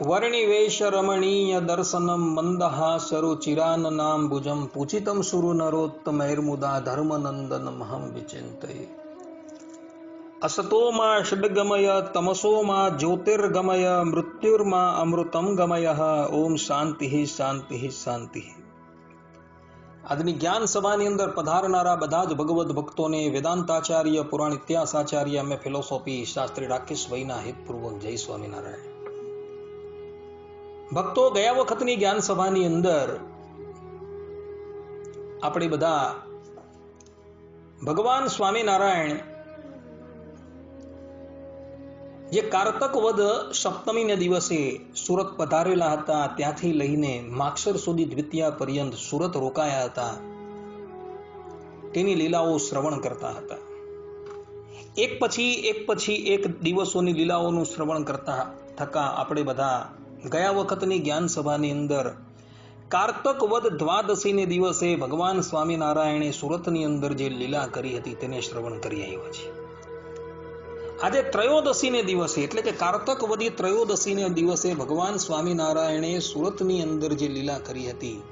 વર્ણિવેશ રમણીય દર્શનમ મંદહાસરુચિરાનનામ ભુજમ પૂજિતમ સુરુ નરોત્તમૈર્મુદા ધર્મનંદન મહમ વિચિંતયે અસતોમાં ષડગમય તમસોમાં જ્યોતિર્ગમય મૃત્યુર્મા અમૃતમ ગમય ઓમ શાંતિ શાંતિ શાંતિ આજની જ્ઞાન સભાની અંદર પધારનારા બધા જ ભગવત ભક્તોને વેદાંતાચાર્ય પુરાણ ઇતિહાસ આચાર્ય અમે ફિલોસોફી શાસ્ત્રી રાકેશભાઈના હિતપૂર્વક જય સ્વામિનારાયણ ભક્તો ગયા વખતની જ્ઞાન સભાની અંદર આપણે બધા ભગવાન સ્વામિનારાયણ જે કારતક વધ સપ્તમીને દિવસે સુરત પધારેલા હતા, ત્યાંથી લઈને માક્ષર સુધી દ્વિતીયા પર્યંત સુરત રોકાયા હતા. તેની લીલાઓ શ્રવણ કરતા હતા. એક પછી એક પછી એક દિવસોની લીલાઓનું શ્રવણ કરતા થકા આપણે બધા ગયા વખતની જ્ઞાન સભાની અંદર કારતક વદ દ્વાદશીને દિવસે ભગવાન સ્વામિનારાયણે સુરતની અંદર જે લીલા કરી હતી તેને શ્રવણ કરી આવ્યા છે આજે ત્રયોદશીને દિવસે, એટલે કે કારતક વદી ત્રયોદશીને દિવસે ભગવાન સ્વામિનારાયણે સુરતની અંદર જે લીલા કરી હતી,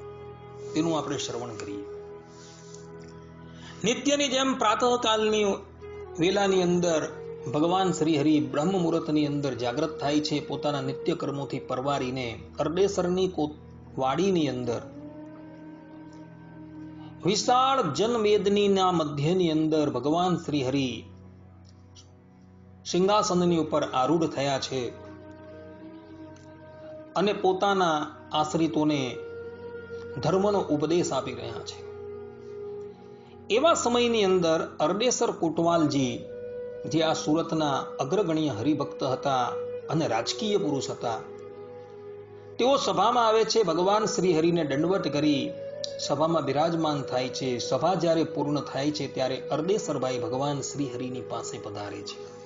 તેનું આપણે શ્રવણ કરીએ. નિત્યની જેમ પ્રાતઃકાલની વેલાની અંદર ભગવાન શ્રી હરિ બ્રહ્મ મુહૂર્તની અંદર જાગ્રત થાય છે, પોતાના નિત્ય કર્મોથી પરવારીને અરડેસરની વાડીની અંદર. વિશાળ જનમેદનીના મધ્યની અંદર ભગવાન શ્રી હરિ સિંહાસનની ઉપર આરૂઢ થયા છે અને પોતાના આશ્રિતોને ધર્મનો ઉપદેશ આપી રહ્યા છે. એવા સમયની અંદર અરડેસર કોટવાલજી જે આ સુરતના અગ્રગણ્ય હરિભક્ત હતા અને રાજકીય પુરુષ હતા. તેઓ સભામાં આવે છે, ભગવાન શ્રી હરિને દંડવટ કરી સભામાં બિરાજમાન થાય છે. સભા જ્યારે પૂર્ણ થાય છે, ત્યારે અરડેસરભાઈ ભગવાન શ્રી હરિની પાસે પધારે છે.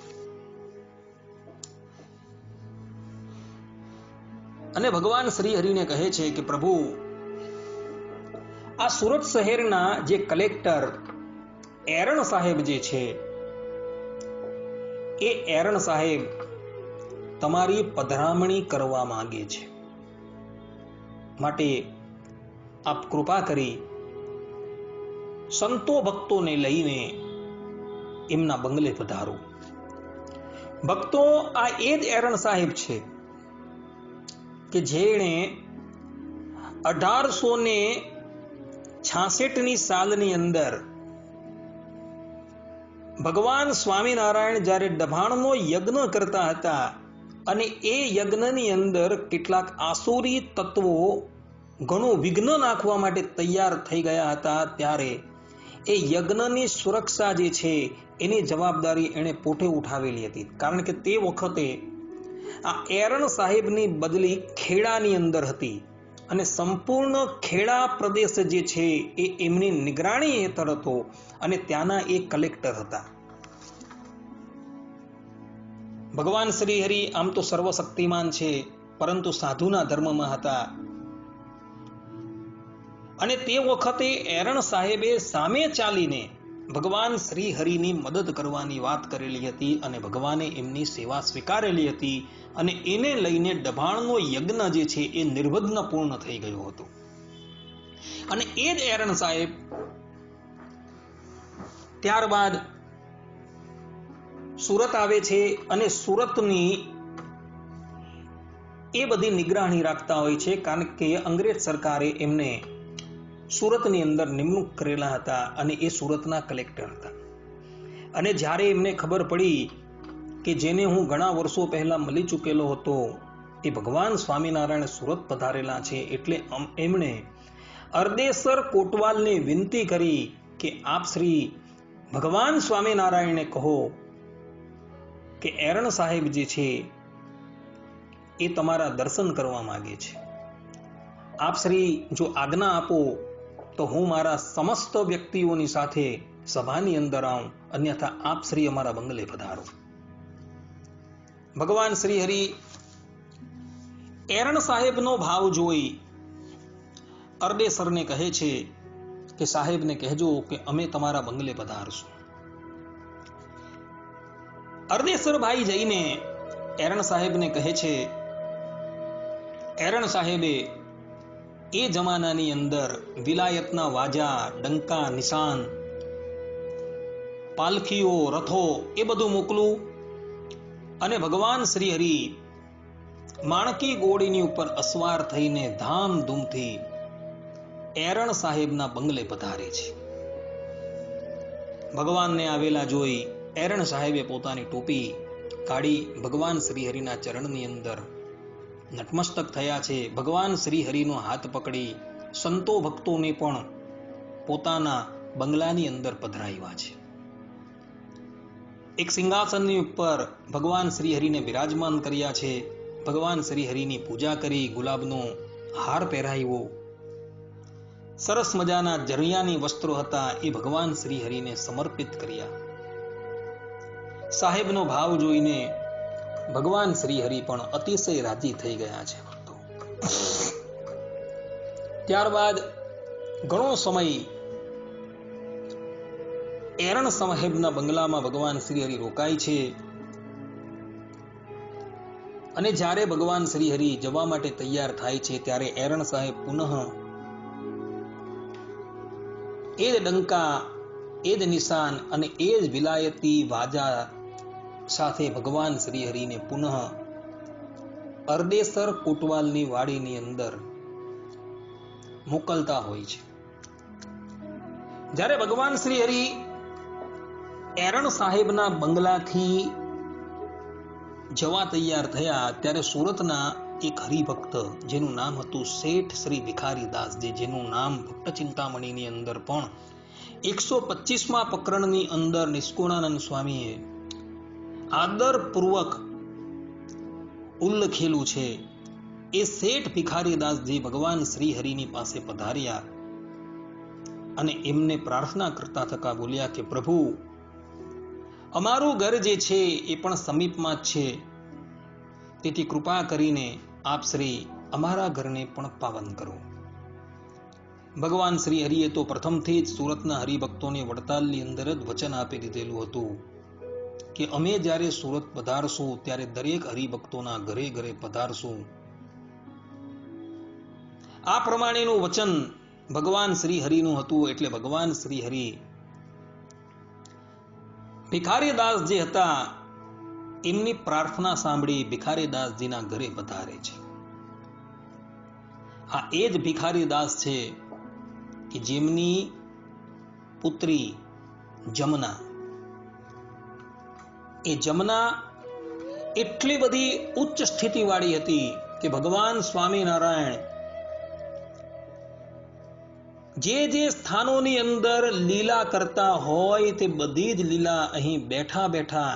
અને ભગવાન શ્રી હરિને કહે છે કે, પ્રભુ, આ સુરત શહેરના જે કલેક્ટર એરણ સાહેબ જે છે એ એરણ સાહેબ તમારી પધરામણી કરવા માંગે છે. માટે આપ કૃપા કરી સંતો ભક્તોને લઈને એમના બંગલે પધારો. ભક્તો, આ એ જ એરણ સાહેબ છે કે જેણે અઢારસો ને છાસઠની સાલની અંદર ભગવાન સ્વામિનારાયણ જ્યારે ડભાણનો યજ્ઞ કરતા હતા અને એ યજ્ઞની અંદર કેટલાક આસુરી તત્વો ઘણું વિઘ્ન નાખવા માટે તૈયાર થઈ ગયા હતા, ત્યારે એ યજ્ઞની સુરક્ષા જે છે, એની જવાબદારી એણે પોતે ઉઠાવેલી હતી. કારણ કે તે વખતે આ એરણ સાહેબની બદલી ખેડાની અંદર હતી. અને સંપૂર્ણ ખેડા પ્રદેશ જે છે એ એમની નિગરાણી હેઠળ હતો અને ત્યાંના એ કલેક્ટર હતા. ભગવાન શ્રી હરિ આમ તો સર્વશક્તિમાન છે, પરંતુ સાધુના ધર્મમાં હતા. અને તે વખતે એરણ સાહેબે સામે ચાલીને ભગવાન શ્રી હરિની મદદ કરવાની વાત કરેલી હતી અને ભગવાને એમની સેવા સ્વીકારેલી હતી અને એને લઈને ડભાણનો યજ્ઞ જે છે એ નિર્વિઘ્ન પૂર્ણ થઈ ગયો હતો. અને એ જ એરણ સાહેબ, ત્યારબાદ સુરત આવે છે અને સુરતની એ બધી નિગરાણી રાખતા હોય છે કારણ કે અંગ્રેજ સરકારે એમને સુરતની અંદર નિમણૂક કરેલા હતા અને એ સુરતના કલેક્ટર હતા. અને જ્યારે એમને ખબર પડી કે જેને હું ઘણા વર્ષો પહેલા મળી ચૂકેલો હતો, એ ભગવાન સ્વામિનારાયણ સુરત પધારેલા છે એટલે એમણે અરદેસર કોટવાલને વિનંતી કરી કે આપ શ્રી ભગવાન સ્વામિનારાયણને કહો કે એરણ સાહેબ જે છે, એ તમારા દર્શન કરવા માગે છે. આપ શ્રી જો આજ્ઞા આપો તો હું મારા સમસ્ત વ્યક્તિઓની સાથે સભાની અંદર આવું, અન્યથા આપ શ્રી અમારા બંગલે પધારો. ભગવાન શ્રી હરિ એરણ સાહેબનો ભાવ જોઈ અરડેસરને કહે છે કે સાહેબને કહેજો કે અમે તમારા બંગલે પધારશું. અરદેસરભાઈ જઈને એરણ સાહેબને કહે છે, એરણ સાહેબે એ જમાનાની અંદર વિલાયતના વાજા, ડંકા, નિશાન, પાલખીઓ, રથો એ બધું મોકલું અને ભગવાન શ્રી હરિ માણકી ગોળીની ઉપર અસવાર થઈને ધામધૂમથી એરણ સાહેબના બંગલે પધારે છે. ભગવાનને આવેલા જોઈ એરણ સાહેબે પોતાની ટોપી કાઢી ભગવાન શ્રીહરિના ચરણની અંદર નતમસ્તક થયા છે. ભગવાન શ્રી હરિનો હાથ પકડી સંતો ભક્તોને પણ પોતાના બંગલાની અંદર પધરાવ્યા છે. એક સિંહાસનની ઉપર ભગવાન શ્રી હરિને બિરાજમાન કર્યા છે. ભગવાન શ્રી હરિની પૂજા કરી ગુલાબનો હાર પહેરાવ્યો. સરસ મજાના જરિયાની વસ્ત્રો હતા એ ભગવાન શ્રી હરિને સમર્પિત કર્યા. સાહેબનો ભાવ જોઈને ભગવાન શ્રી હરિ પણ અતિશય રાજી થઈ ગયા છે. ત્યારબાદ ઘણો સમય એરણ સાહેબના બંગલામાં ભગવાન શ્રી હરિ રોકાય છે. અને જ્યારે ભગવાન શ્રી હરિ જવા માટે તૈયાર થાય છે, ત્યારે એરણ સાહેબ પુનઃ એ જ ડંકા, એ જ નિશાન અને એ જ વિલાયતી વાજા સાથે ભગવાન શ્રી પુનઃ અરદેસર કોટવાલની વાડીની અંદર મોકલતા હોય છે. જ્યારે ભગવાન શ્રી એરણ સાહેબના બંગલાથી જવા તૈયાર થયા, ત્યારે સુરતના એક હરિભક્ત, જેનું નામ હતું શેઠ શ્રી ભિખારી દાસજી જેનું નામ ભક્ત ચિંતામણીની અંદર પણ એકસો પચીસમાં પ્રકરણની અંદર નિષ્કુણાનંદ સ્વામીએ આદરપૂર્વક ઉલ્લખેલું છે. એ શેઠ ભિખારીદાસજી ભગવાન શ્રી હરિની પાસે પધાર્યા અને એમને પ્રાર્થના કરતા થકા બોલ્યા કે, પ્રભુ, અમારું ઘર જે છે એ પણ સમીપમાં જ છે. તેથી કૃપા કરીને આપ શ્રી અમારા ઘરને પણ પાવન કરો. ભગવાન શ્રી હરિએ તો પ્રથમથી જ સુરતના હરિભક્તોને વડતાલની અંદર જ વચન આપી દીધેલું હતું. કે અમે જ્યારે સુરત પધારશું, ત્યારે દરેક હરિભક્તોના ઘરે ઘરે પધારશું. આ પ્રમાણેનું વચન ભગવાન શ્રી હરિનું હતું, એટલે ભગવાન શ્રી હરિ. ભિખારીદાસ જે હતા, એમની પ્રાર્થના સાંભળી ભિખારીદાસજીના ઘરે પધારે છે. આ એ જ ભિખારીદાસ છે કે જેમની પુત્રી જમના એ જમના એટલી બધી ઉચ્ચ સ્થિતિવાળી હતી કે ભગવાન સ્વામિનારાયણ જે જે સ્થાનોની અંદર લીલા કરતા હોય તે બધી જ લીલા અહીં બેઠા બેઠા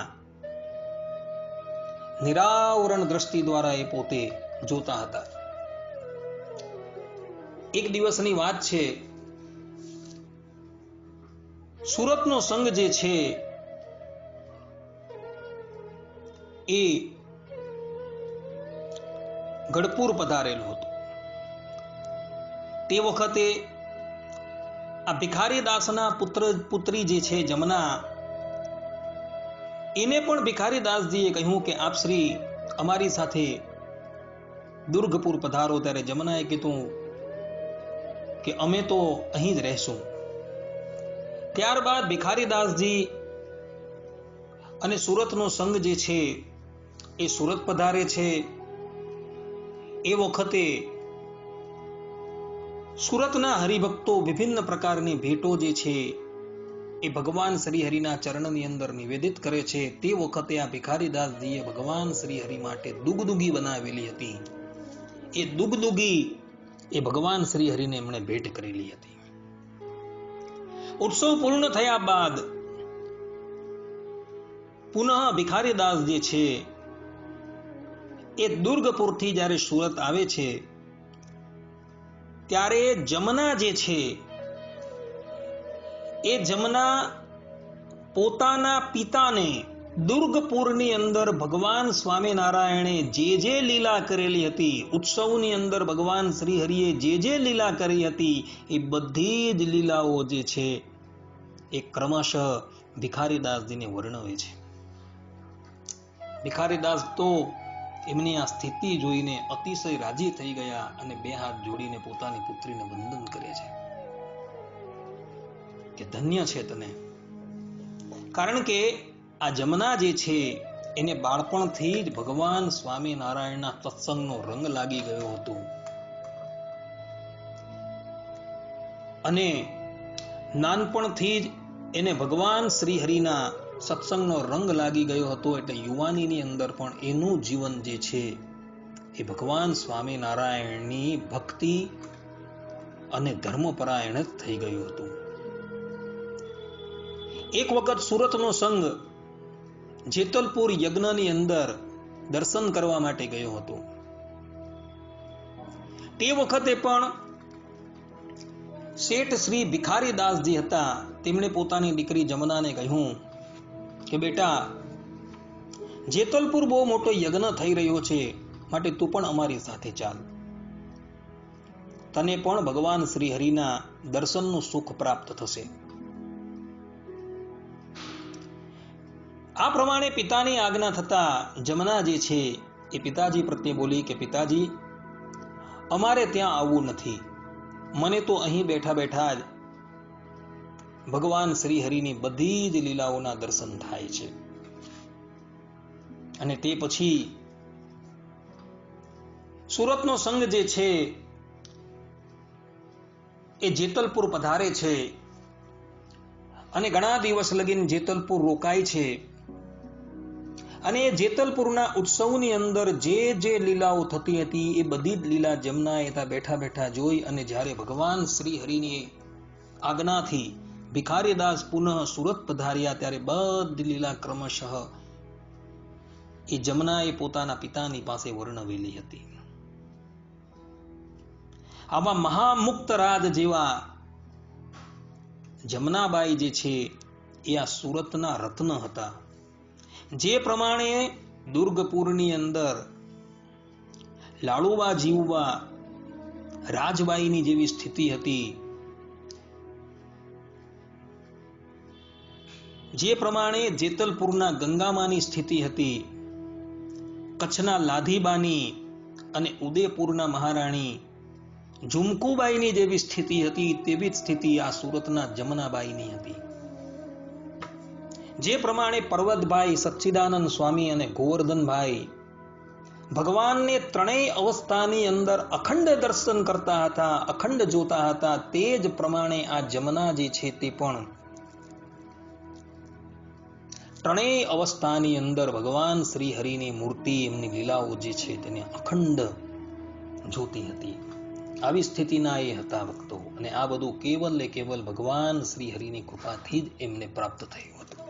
નિરાવરણ દ્રષ્ટિ દ્વારા એ પોતે જોતા હતા. એક દિવસની વાત છે, સુરતનો સંઘ જે છે એ ગઢપુર પધારેલો હતો. તે વખતે આ ભિખારીદાસના પુત્ર, પુત્રી જે છે જમના, એને પણ ભિખારીદાસજીએ કહ્યું કે આપ શ્રી અમારી સાથે દુર્ગપુર પધારો. ત્યારે જમનાએ કીધું કે અમે તો અહીં જ રહેશું. ત્યારબાદ ભિખારીદાસજી અને સુરતનો સંઘ જે છે એ સુરત પધારે છે. એ વખતે સુરતના હરિભક્તો વિભિન્ન પ્રકારની ભેટો જે છે, એ ભગવાન શ્રી ચરણની અંદર નિવેદિત કરે છે. તે વખતે આ ભિખારીદાસજીએ ભગવાન શ્રી હરિ માટે દુગદુગી બનાવેલી હતી. એ દુગદુગી એ ભગવાન શ્રી એમણે ભેટ કરેલી હતી. ઉત્સવ પૂર્ણ થયા બાદ પુનઃ ભિખારીદાસ જે છે એ દુર્ગપુરથી જ્યારે સુરત આવે છે, ત્યારે જમના જે છે, એ જમના પોતાના પિતાને દુર્ગપુરની અંદર ભગવાન સ્વામિનારાયણે જે જે લીલા કરેલી હતી, ઉત્સવની અંદર ભગવાન શ્રી હરિએ જે જે લીલા કરી હતી, એ બધી જ લીલાઓ જે છે, એ ક્રમશઃ ભિખારીદાસજીને વર્ણવે છે. ભિખારીદાસ તો એમની આ સ્થિતિ જોઈને અતિશય રાજી થઈ ગયા અને બે હાથ જોડીને પોતાની પુત્રીને વંદન કરે છે. કે ધન્ય છે તને? કારણ કે આ જમના જે છે, એને બાળપણથી જ ભગવાન સ્વામિનારાયણના સત્સંગનો રંગ લાગી ગયો હતો. અને નાનપણથી જ એને ભગવાન શ્રી હરિના સત્સંગનો રંગ લાગી ગયો હતો એટલે યુવાનીની અંદર પણ એનું જીવન જે છે, એ ભગવાન સ્વામિનારાયણની ભક્તિ અને ધર્મપરાયણ જ થઈ ગયું હતું. એક વખત સુરતનો સંઘ જેતલપુર યજ્ઞની અંદર દર્શન કરવા માટે ગયો હતો. તે વખતે પણ શેઠ શ્રી ભિખારીદાસજી હતા. તેમણે પોતાની દીકરી જમનાને કહ્યું કે બેટા, જેતલપુર બહુ મોટો યજ્ઞ થઈ રહ્યો છે, માટે તું પણ અમારી સાથે ચાલ. તને પણ ભગવાન શ્રી હરિના દર્શનનું સુખ પ્રાપ્ત થશે. આ પ્રમાણે પિતાની આજ્ઞા થતા જમના જે છે, એ પિતાજી પ્રત્યે બોલી કે પિતાજી, અમારે ત્યાં આવવું નથી. મને તો અહીં બેઠા બેઠા જ ભગવાન શ્રીહરિની બધી જ લીલાઓના દર્શન થાય છે. અને તે પછી સુરતનો સંઘ જે છે, એ જેતલપુર પધારે છે અને ઘણા દિવસ લગીને જેતલપુર રોકાય છે. અને એ જેતલપુરના ઉત્સવની અંદર જે જે લીલાઓ થતી હતી, એ બધી જ લીલા જમના ત્યાં બેઠા બેઠા જોઈ અને જ્યારે ભગવાન શ્રી હરિની આજ્ઞાથી ભિખારીદાસ પુનઃ સુરત પધાર્યા ત્યારે બધી લીલા ક્રમશઃ એ જમનાએ પોતાના પિતાની પાસે વર્ણવેલી હતી. આવા મહામુક્ત રાજ જેવા જમનાબાઈ જે છે, એ આ સુરતના રત્ન હતા. જે પ્રમાણે દુર્ગપુરની અંદર લાડુબા જીવવા રાજબાઈની જેવી સ્થિતિ હતી જે પ્રમાણે જેતલપુરના ગંગામાની સ્થિતિ હતી, કચ્છના લાધીબાની અને ઉદયપુરના મહારાણી ઝુમકુબાઈની જેવી સ્થિતિ હતી, તેવી જ સ્થિતિ આ સુરતના જમનાબાઈની હતી. જે પ્રમાણે પર્વતભાઈ સચ્ચિદાનંદ સ્વામી અને ગોવર્ધનભાઈ ભગવાનને ત્રણેય અવસ્થાની અંદર અખંડ દર્શન કરતા હતા, અખંડ જોતા હતા, તે જ પ્રમાણે આ જમના જે છે તે પણ ત્રણેય અવસ્થાની અંદર ભગવાન શ્રી હરિની મૂર્તિ, એમની લીલાઓ જે છે તેને અખંડ જોતી હતી. આવી સ્થિતિના એ હતા ભક્તો. અને આ બધું કેવલ ને કેવલ ભગવાન શ્રી હરિની કૃપાથી જ એમને પ્રાપ્ત થયું હતું.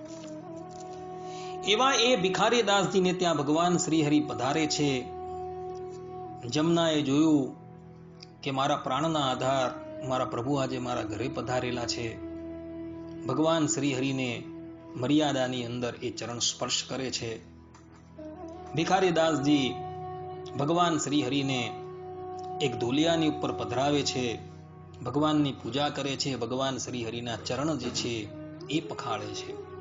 એવા એ ભિખારી દાસજીને ત્યાં ભગવાન શ્રી હરિ પધારે છે. જમનાએ જોયું કે મારા પ્રાણના આધાર મારા પ્રભુ આજે મારા ઘરે પધારેલા છે. ભગવાન શ્રી હરિને મર્યાદાની અંદર એ ચરણ સ્પર્શ કરે છે. ભિખારીદાસજી ભગવાન શ્રી હરિને એક ધોલિયાની ઉપર પધરાવે છે. ભગવાનની પૂજા કરે છે. ભગવાન શ્રી ચરણ જે છે એ પખાળે છે.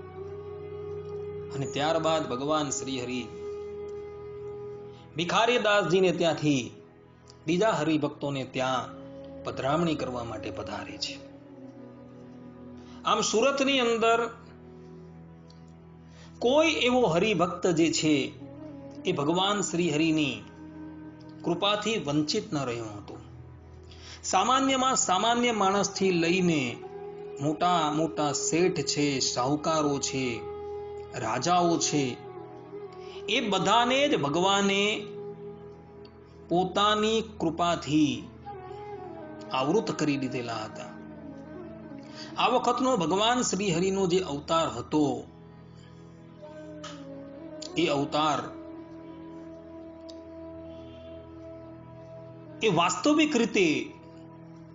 અને ત્યારબાદ ભગવાન શ્રી હરિ ભિખારીદાસજીને ત્યાંથી બીજા હરિભક્તોને ત્યાં પધરામણી કરવા માટે પધારે છે. આમ સુરતની અંદર કોઈ એવો હરિભક્ત જે છે, એ ભગવાન શ્રી હરિની કૃપાથી વંચિત ન રહ્યો હતો. સામાન્યમાં સામાન્ય માણસથી લઈને મોટા મોટા શેઠ છે, સાહુકારો છે, રાજાઓ છે, એ બધાને જ ભગવાને પોતાની કૃપાથી આવૃત કરી દીધેલા હતા. આ વખતનો ભગવાન શ્રી હરિનો જે અવતાર હતો એ અવતાર. એ વાસ્તવિક રીતે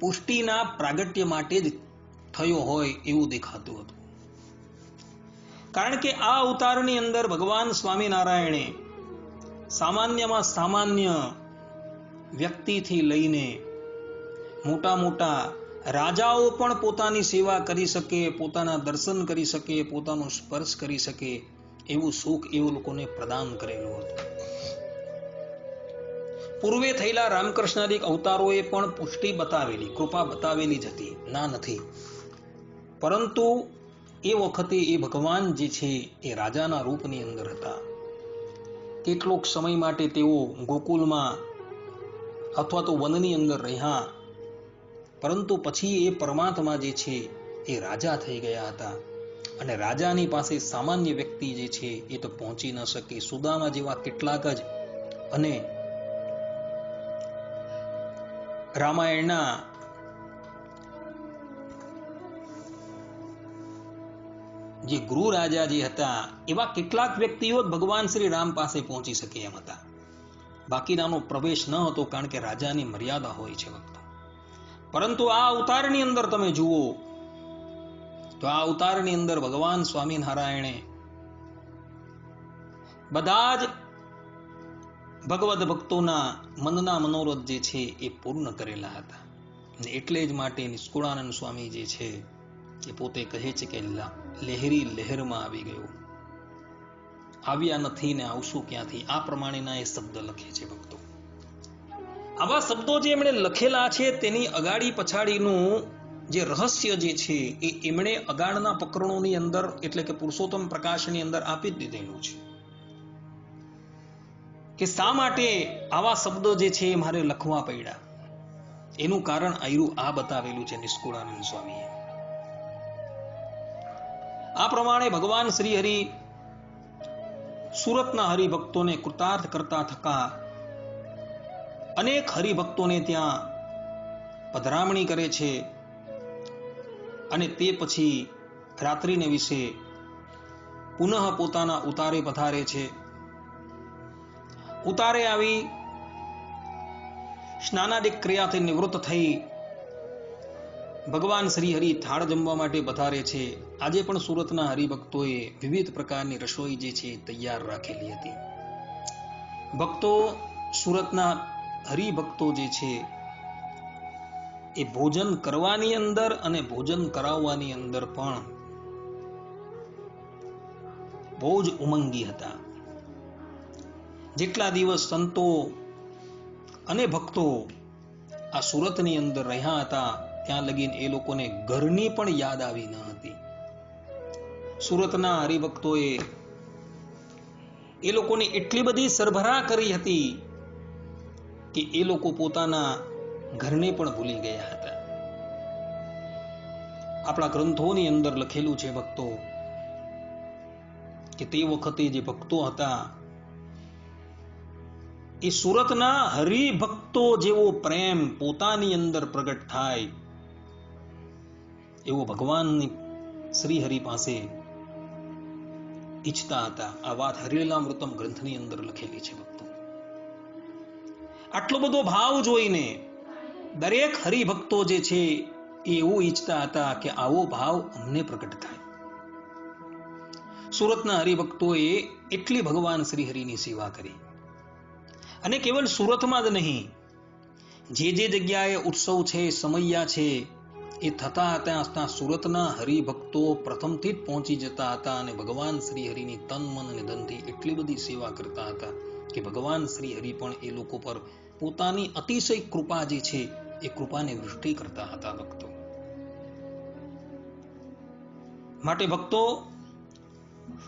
પુષ્ટિના પ્રાગટ્ય માટે જ થયો હોય એવું દેખાતું હતું. કારણ કે આ અવતારની અંદર ભગવાન સ્વામિનારાયણે સામાન્યમાં સામાન્ય વ્યક્તિથી લઈને મોટા મોટા રાજાઓ પણ પોતાની સેવા કરી શકે, પોતાના દર્શન કરી શકે, પોતાનો સ્પર્શ કરી શકે એવું સુખ, એવું લોકોને પ્રદાન કરેલું હતું. પૂર્વે થયેલા રામકૃષ્ણાદિક અવતારોએ પણ પુષ્ટિ બતાવેલી, કૃપા બતાવેલી જ હતી. ના, નથી. પરંતુ એ વખતે એ ભગવાન જે છે એ રાજાના રૂપની અંદર હતા. કેટલોક સમય માટે તેઓ ગોકુલમાં અથવા તો વનની અંદર રહ્યા. પરંતુ પછી એ પરમાત્મા જે છે એ રાજા થઈ ગયા હતા. અને રાજાની પાસે સામાન્ય વ્યક્તિ જે છે એ તો પહોંચી ન શકે. સુદામા જેવા કેટલાક જ અને રામાયણના જે ગૃહ રાજા જે હતા, એવા કેટલાક વ્યક્તિઓ ભગવાન શ્રી રામ પાસે પહોંચી શકે એમ હતા. બાકીનાનો પ્રવેશ ન હતો કારણ કે રાજાની મર્યાદા હોય છે ભક્તો પરંતુ આ અવતારની અંદર તમે જુઓ તો આ અવતારની અંદર ભગવાન સ્વામિનારાયણે બધા જ ભગવદ ભક્તોના મનના મનોરથ જે છે એ પૂર્ણ કરેલા હતા. અને એટલે જ માટે નિષ્કુળાનંદ સ્વામી જે છે એ પોતે કહે છે કે લહેરી લહેરમાં આવી ગયો. આવ્યા નથી ને આવશું ક્યાંથી? આ પ્રમાણેના એ શબ્દ લખે છે ભક્તો. આવા શબ્દો જે એમણે લખેલા છે તેની અગાડી પછાડીનું જે રહસ્ય જે છે, એ એમણે અગાળના પ્રકરણોની અંદર, એટલે કે પુરુષોત્તમ પ્રકાશની અંદર આપી દીધેલું છે. કે શા માટે આવા શબ્દો જે છે, એ મારે લખવા પડ્યા? એનું કારણ આયુ આ બતાવેલું છે નિષ્કુળાનંદ સ્વામીએ. આ પ્રમાણે ભગવાન શ્રી હરિ સુરતના હરિભક્તોને કૃતાર્થ કરતા થકા અનેક હરિભક્તોને ત્યાં પધરામણી કરે છે. અને તે પછી રાત્રિને વિશે પુનઃ પોતાના ઉતારે પધારે છે. ઉતારે આવી સ્નાનાદિક ક્રિયાથી નિવૃત્ત થઈ ભગવાન શ્રી હરિ થાળ જમવા માટે પધારે છે. આજે પણ સુરતના હરિભક્તોએ વિવિધ પ્રકારની રસોઈ જે છે તૈયાર રાખેલી હતી. ભક્તો સુરતના હરિભક્તો જે છે એ ભોજન કરવાની અંદર અને ભોજન કરાવવાની અંદર પણ બહુ જ ઉમંગી હતા. જેટલા દિવસ સંતો અને ભક્તો આ સુરતની અંદર રહ્યા હતા, ત્યાં લગીન એ લોકોને ઘરની પણ યાદ આવી ન હતી. સુરતના હરિભક્તોએ એ લોકોની એટલી બધી સરભરા કરી હતી કે એ લોકો પોતાના ઘરને પણ ભૂલી ગયા હતા. આપણા ગ્રંથોની અંદર લખેલું છે ભક્તો, કે તે વખતે જે ભક્તો હતા, એ સુરતના હરિભક્તો જેવો પ્રેમ પોતાની અંદર પ્રગટ થાય એવો ભગવાનની શ્રી હરિ પાસે ઈચ્છતા હતા. આ વાત હરિલામૃતમ ગ્રંથની અંદર લખેલી છે ભક્તો. આટલો બધો ભાવ જોઈને દરેક હરિભક્તો જે છે એવું ઈચ્છતા હતા કે આવો ભાવ અમને પ્રગટ થાય. સુરતના હરિભક્તોએ એટલી ભગવાન શ્રી હરિની સેવા કરી. અને કેવલ સુરતમાં જ નહીં, જે જે જગ્યાએ ઉત્સવ છે, સમૈયા છે, એ થતા હતા સુરતના હરિભક્તો પ્રથમથી જ પહોંચી જતા હતા અને ભગવાન શ્રી હરિની તન, મન અને ધનથી એટલી બધી સેવા કરતા હતા કે ભગવાન શ્રી હરિ પણ એ લોકો પર પોતાની અતિશય કૃપા જે છે એ કૃપાની વૃષ્ટિ કરતા હતા ભક્તો. માટે ભક્તો,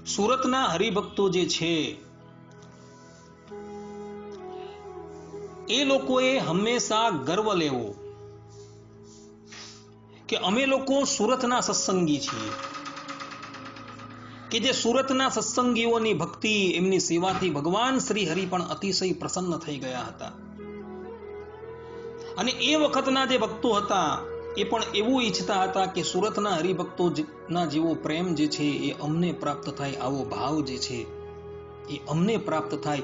સુરતના હરિભક્તો જે છે, એ લોકોએ હંમેશા ગર્વ લેવો કે અમે લોકો સુરતના સત્સંગી છીએ. કે જે સુરતના સત્સંગીઓની ભક્તિ, એમની સેવાથી ભગવાન શ્રી હરિ પણ અતિશય પ્રસન્ન થઈ ગયા હતા. અને એ વખતના જે ભક્તો હતા, એ પણ એવું ઈચ્છતા હતા કે સુરતના હરિભક્તો ના જેવો પ્રેમ જે છે, એ અમને પ્રાપ્ત થાય, આવો ભાવ જે છે, એ અમને પ્રાપ્ત થાય.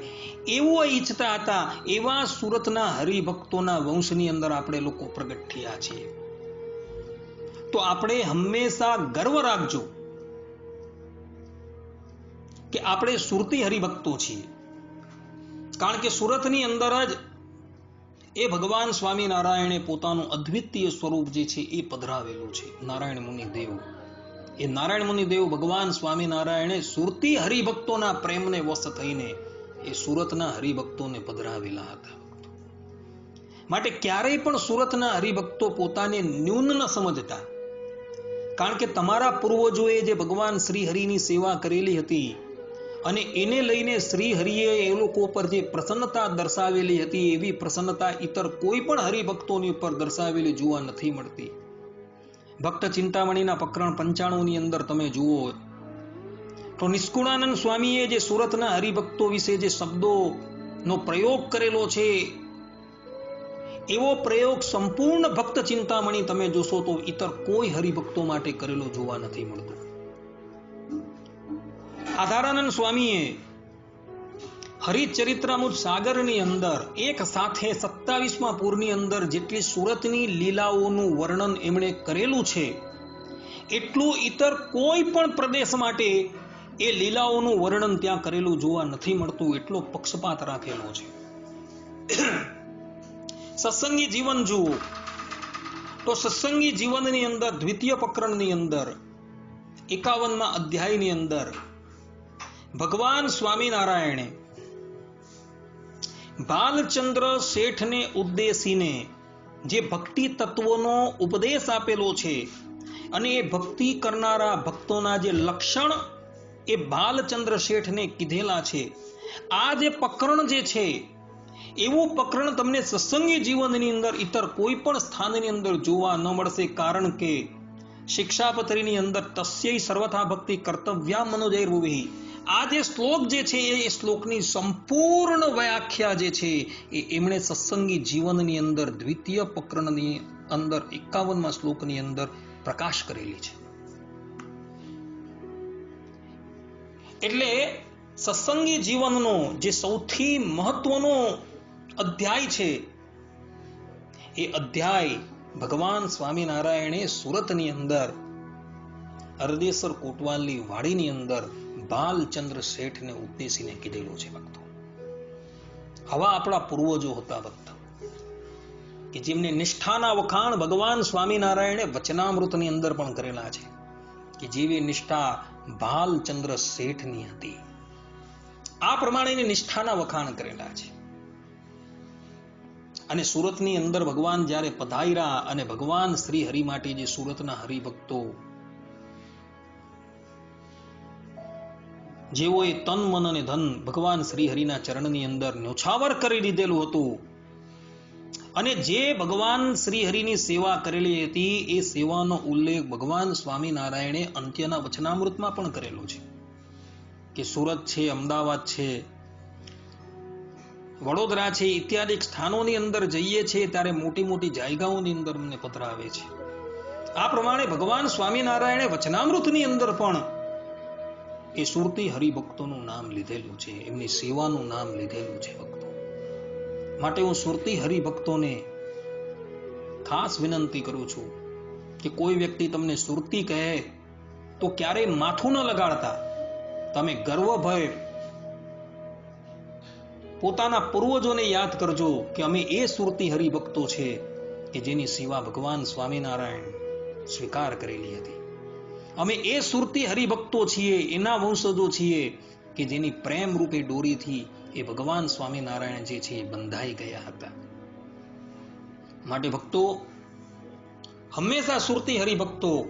એવું ઈચ્છતા હતા, એવા સુરતના હરિભક્તોના વંશની અંદર આપણે લોકો પ્રગટ થયા છીએ તો આપણે હંમેશા ગર્વ રાખજો કે આપણે સુરતી હરિભક્તો છીએ. કારણ કે સુરતની અંદર જ એ ભગવાન સ્વામિનારાયણે પોતાનું અદ્વિતીય સ્વરૂપ જે છે એ પધરાવેલું છે. નારાયણ મુનિ દેવ. એ નારાયણ મુનિ દેવ ભગવાન સ્વામિનારાયણે સુરતી હરિભક્તોના પ્રેમને વશ થઈને એ સુરતના હરિભક્તોને પધરાવેલા હતા. માટે ક્યારેય પણ સુરતના હરિભક્તો પોતાને ન્યૂન ન સમજતા. કારણ કે તમારા પૂર્વજોએ જે ભગવાન શ્રી હરિની સેવા કરેલી હતી અને એને લઈને શ્રી હરિએ એ લોકો પર જે પ્રસન્નતા દર્શાવેલી હતી, એવી પ્રસન્નતા ઇતર કોઈ પણ હરિભક્તોની ઉપર દર્શાવેલી જોવા નથી મળતી. ભક્ત ચિંતામણીના પ્રકરણ પંચાણુંની અંદર તમે જુઓ. તો નિષ્કુળાનંદ સ્વામીએ જે સુરતના હરિભક્તો વિશે જે શબ્દોનો પ્રયોગ કરેલો છે, એવો પ્રયોગ સંપૂર્ણ ભક્ત ચિંતામણી તમે જોશો તો ઇતર કોઈ હરિભક્તો માટે કરેલો જોવા નથી મળતો. આધારાનંદ સ્વામીએ હરિચરિત્રામૃત સાગરની અંદર, એક સાથે સત્તાવીસમાં પૂરની અંદર જેટલી સુરતની લીલાઓનું વર્ણન એમણે કરેલું છે, એટલું ઇતર કોઈ પણ પ્રદેશ માટે એ લીલાઓનું વર્ણન ત્યાં કરેલું જોવા નથી મળતું, એટલો પક્ષપાત રાખેલો છે. સત્સંગી જીવન જુઓ, તો સત્સંગી જીવનની અંદર, દ્વિતીય પ્રકરણની અંદર, એકાવનમાં અધ્યાયની અંદર ભગવાન સ્વામિનારાયણે બાલચંદ્ર શેઠને ઉદ્દેશીને જે ભક્તિ તત્વોનો ઉપદેશ આપેલો છે અને એ ભક્તિ કરનારા ભક્તોના જે લક્ષણ એ બાલચંદ્ર શેઠને કીધેલા છે, આ જે પ્રકરણ જે છે, એવું પ્રકરણ તમને સત્સંગી જીવનની અંદર ઇતર કોઈ પણ સ્થાનની અંદર જોવા ન મળશે, કારણ કે શિક્ષાપત્રીની અંદર તસ્ય સર્વથા ભક્તિ કર્તવ્યા મનોજૈર્ભુવિ. આ જે શ્લોક જે છે, એ શ્લોકની સંપૂર્ણ વ્યાખ્યા જે છે, એ એમણે સત્સંગી જીવનની અંદર, દ્વિતીય પ્રકરણની અંદર, એકાવનમાં શ્લોકની અંદર પ્રકાશ કરેલી છે. એટલે સત્સંગી જીવનનો જે સૌથી મહત્વનો અધ્યાય છે, એ અધ્યાય ભગવાન સ્વામિનારાયણે સુરતની અંદર, અરદેસર કોટવાલની વાડીની અંદર બાલચંદ્ર શેઠને ઉદ્દેશીને કીધેલું છે ભક્તો. હવા આપણા પૂર્વજો હતા ભક્ત, કે જેમને નિષ્ઠાના વખાણ ભગવાન સ્વામિનારાયણે વચનામૃતની અંદર પણ કરેલા છે, કે જેવી નિષ્ઠા બાલચંદ્ર શેઠની હતી. આ પ્રમાણેની નિષ્ઠાના વખાણ કરેલા છે. અને સુરતની અંદર ભગવાન જ્યારે પધાર્યા અને ભગવાન શ્રી હરિ માટે જે સુરતના હરિભક્તો જેઓએ તન, મન અને ધન ભગવાન શ્રી હરિના ચરણની અંદર ન્યોછાવર કરી દીધેલું હતું. અને જે ભગવાન શ્રી હરિની સેવા કરેલી હતી, એ સેવાનો ઉલ્લેખ ભગવાન સ્વામિનારાયણે અંત્યના વચનામૃતમાં પણ કરેલો છે. કે સુરત છે, અમદાવાદ છે, વડોદરા છે ઇત્યાદિ સ્થાનોની અંદર જઈએ છીએ ત્યારે મોટી મોટી જાયગાઓની અંદર અમને પધરાવે છે. આ પ્રમાણે ભગવાન સ્વામિનારાયણે વચનામૃતની અંદર પણ એ સુરતી હરિભક્તોનું નામ લીધેલું છે, એમની સેવાનું નામ લીધેલું છે ભક્તો. માટે હું સુરતી હરિભક્તોને ખાસ વિનંતી કરું છું કે કોઈ વ્યક્તિ તમને સુરતી કહે, તો ક્યારેય માથું ન લગાડતા. તમે ગર્વભય પોતાના પૂર્વજોને યાદ કરજો કે અમે એ સુરતી હરિભક્તો છે કે જેની સેવા ભગવાન સ્વામિનારાયણ સ્વીકાર કરેલી હતી. અમે એ સુરતી હરિભક્તો છીએ, એના વંશજો છીએ કે જેની પ્રેમ રૂપે ડોરીથી એ ભગવાન સ્વામિનારાયણ જે છે એ બંધાઈ ગયા હતા. માટે ભક્તો, હંમેશા સુરતી હરિભક્તો,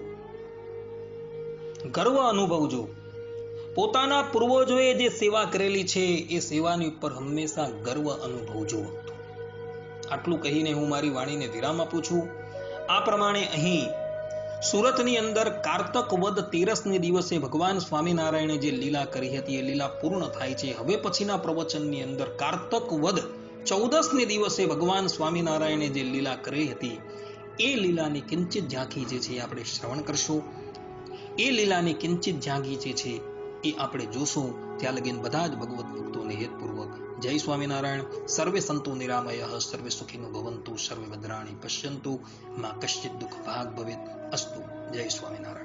ગર્વ અનુભવજો. પોતાના પૂર્વજોએ જે સેવા કરેલી છે, એ સેવાની ઉપર હંમેશા ગર્વ અનુભવજો. આટલું કહીને હું મારી વાણીને વિરામ આપું છું. આ પ્રમાણે અહીં સુરતની અંદર કારતક વદ તેરસને દિવસે ભગવાન સ્વામિનારાયણે જે લીલા કરી હતી એ લીલા પૂર્ણ થાય છે. હવે પછીના પ્રવચનની અંદર કારતક વદ ચૌદસને દિવસે ભગવાન સ્વામિનારાયણે જે લીલા કરી હતી, એ લીલાની કિંચિત ઝાંખી જે છે આપણે શ્રવણ કરશું. એ લીલાની કિંચિત ઝાંખી જે છે એ આપણે જોશું. ત્યાં લગીન બધા જ ભગવત ભક્તોને હેતપૂર્વક જય સ્વામિનારાયણ. સર્વે સંતો નિરામય, સર્વે સુખીનો ભવંતુ, સર્વે ભદ્રાણી પશ્યંતુ. માં કશ્ચિત દુઃખ ભાગ ભવેત. અસ્તુ. જય સ્વામિનારાયણ.